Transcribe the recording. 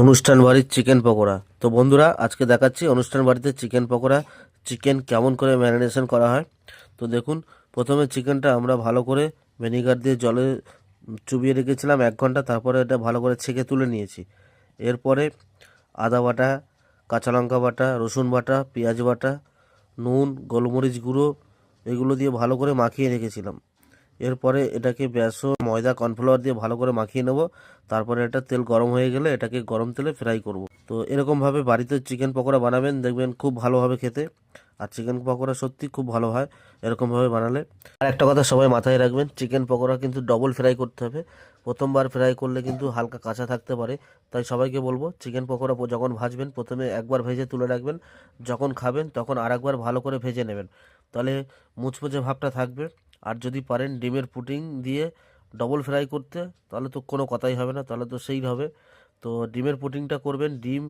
অনুষ্ঠান বাড়ির চিকেন পকোড়া। তো বন্ধুরা, আজকে দেখাচ্ছি অনুষ্ঠান বাড়িতে চিকেন পকোড়া। চিকেন কেমন করে ম্যারিনেশন করা হয়? তো দেখুন, প্রথমে চিকেনটা আমরা ভালো করে ভিনিগার দিয়ে জলে চুবিয়ে রেখেছিলাম এক ঘণ্টা, তারপরে এটা ভালো করে ছেঁকে তুলে নিয়েছি। এরপরে আদা বাটা, কাঁচা লঙ্কা বাটা, রসুন বাটা, পেঁয়াজ বাটা, নুন, গোলমরিচ গুঁড়ো, এগুলো দিয়ে ভালো করে মাখিয়ে রেখেছিলাম। এরপরে এটাকে বেসন, ময়দা, কর্নফ্লাওয়ার দিয়ে ভালো করে মাখিয়ে নেব। তারপরে এটা তেল গরম হয়ে গেলে এটাকে গরম তেলে ফ্রাই করব। তো এরকমভাবে বাড়িতে চিকেন পকোড়া বানাবেন, দেখবেন খুব ভালো হবে খেতে। আর চিকেন পকোড়া সত্যি খুব ভালো হয় এরকমভাবে বানালে। আর একটা কথা সবাই মাথায় রাখবেন চিকেন পকোড়া কিন্তু ডবল ফ্রাই করতে হবে। প্রথমবার ফ্রাই করলে কিন্তু হালকা কাঁচা থাকতে পারে। তাই সবাইকে বলব চিকেন পকোড়া যখন ভাজবেন, প্রথমে একবার ভেজে তুলে রাখবেন। যখন খাবেন, তখন আরেকবার ভালো করে ভেজে নেবেন। তাহলে মুচমুচে ভাবটা থাকবে। আর যদি পারেন ডিমের পুটিং দিয়ে ডবল ফ্রাই করতে, তাহলে তো কোনো কথাই হবে না, তাহলে তো সেই হবে তো ডিমের পুটিংটা করবেন, ডিম